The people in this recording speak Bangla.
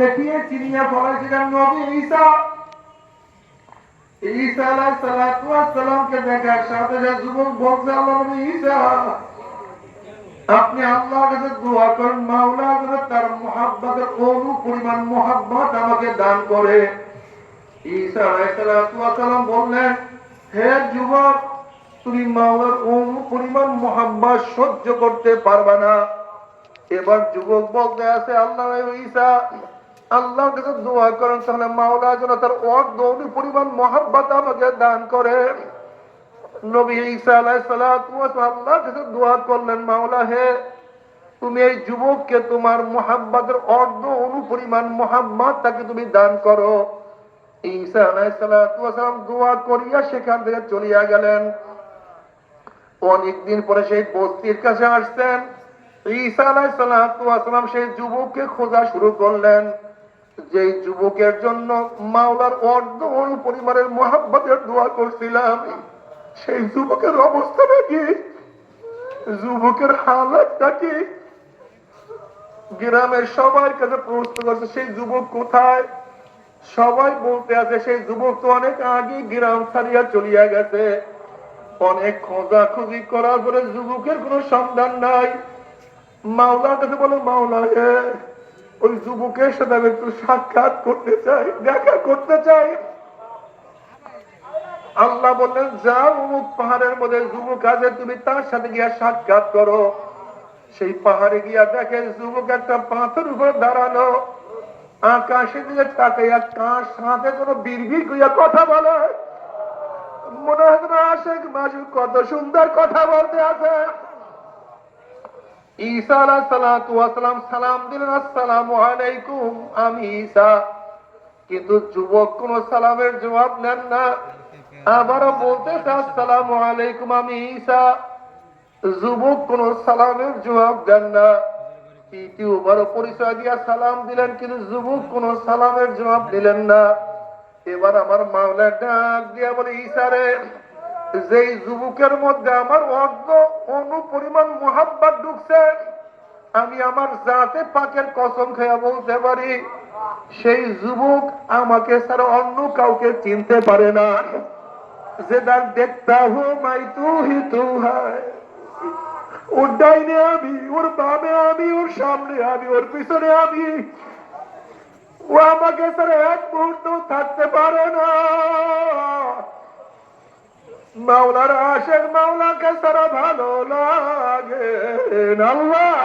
দেখিয়ে নবী ঈসা। ঈসা দেখার সাথে সাথে যুবক বলছে, আল্লাহ নবী ঈসা, আপনি আল্লাহর কাছে দোয়া করেন, মাওলা তার মহাব্বতের অনু পরিমাণ মহাব্বত আমাকে দান করে। ঈসা বললেন, হে যুবক, তুমি মাওলার অনু পরিমাণ মহাব্বত সহ্য করতে পারবে না। এবার যুবক বলতে আছে, আল্লাহ ঈসা, আল্লাহর কাছে দোয়া করেন, তাহলে মাওলা যেন তার অর্ধ পরিমাণ মহাব্বত আমাকে দান করে। নবী ঈসা আল্লাহর কাছে দোয়া করলেন, মাওলা হে, তুমি এই যুবককে তোমার মহাব্বতের অর্ধ অনু পরিমাণ তাকে তুমি দান করো। ঈসা ওয়াস দোয়া করিয়া সেখান থেকে চলিয়া গেলেন। অনেকদিন পরে সেই বস্তির কাছে আসতেন। ঈসা সেই যুবককে খোঁজা শুরু করলেন। যে যুবকের জন্য মাওলার দোয়া করছিলাম, সেই যুবকের অবস্থাটা কি যুবকের হালাতটা কি গ্রামের সবার কাছে প্রশ্ন করছে, সেই যুবক কোথায়? সবাই বলতে আছে, সেই যুবক তো অনেক আগে গ্রাম ছাড়িয়া চলিয়া গেছে। অনেক খোঁজাখুঁজি করার পরে যুবকের কোনো সন্ধান নাই। মাওলার কাছে বলে, মাওলা ওই যুবকের সাথে আমি একটু সাক্ষাৎ করতে চাই, দেখা করতে চাই। আল্লাহ বললেন, যাও অমুক পাহাড়ের মধ্যে, যুবক আছে, তুমি তার সাথে গিয়া সাক্ষাৎ করো। সেই পাহাড়ে গিয়া দেখে যুবক একটা পাথর উপর দাঁড়ানো আকাশের দিকে তাকাইয়া কার সাথে কোনো বিড়বিড় করিয়া কথা বলে। মনে হয় আশেক মাসুক কত সুন্দর কথা বলতে আছে। ঈসা সালাম দিলেন, আসসালামু আলাইকুম, আমি ঈসা। কিন্তু যুবক কোন সালামের জবাব নেন না। আবারও বলতে আসসালামু আলাইকুম, আমি ঈসা। যুবক কোন সালামের জবাব দেন না। পরিচয় দিয়া সালাম দিলেন, কিন্তু যুবক কোন সালামের জবাব দিলেন না। এবার আমার মাওলা ডাক দিয়া বলে ঈসারে যেই যুবকের মধ্যে আমার অর্ধ অনু পরিমাণ মোহাব্বত ঢুকছে, আমি আমার জাতে পাকের কসম খেয়া বলতে পারি, সেই যুবক আমাকে ছাড়া অন্য কাউকে চিনতে পারে না। যে তার দেখতা হো মাই তু হি তু হায় ওর ডাইনে আমি, ওর বামে আমি, ওর সামনে আমি, ওর পিছনে আমি। ও আমাকে ছাড়া এক মুহূর্ত থাকতে পারে না। মাওলার আশের মাওলাকে সারা ভালো লাগে। আল্লাহ!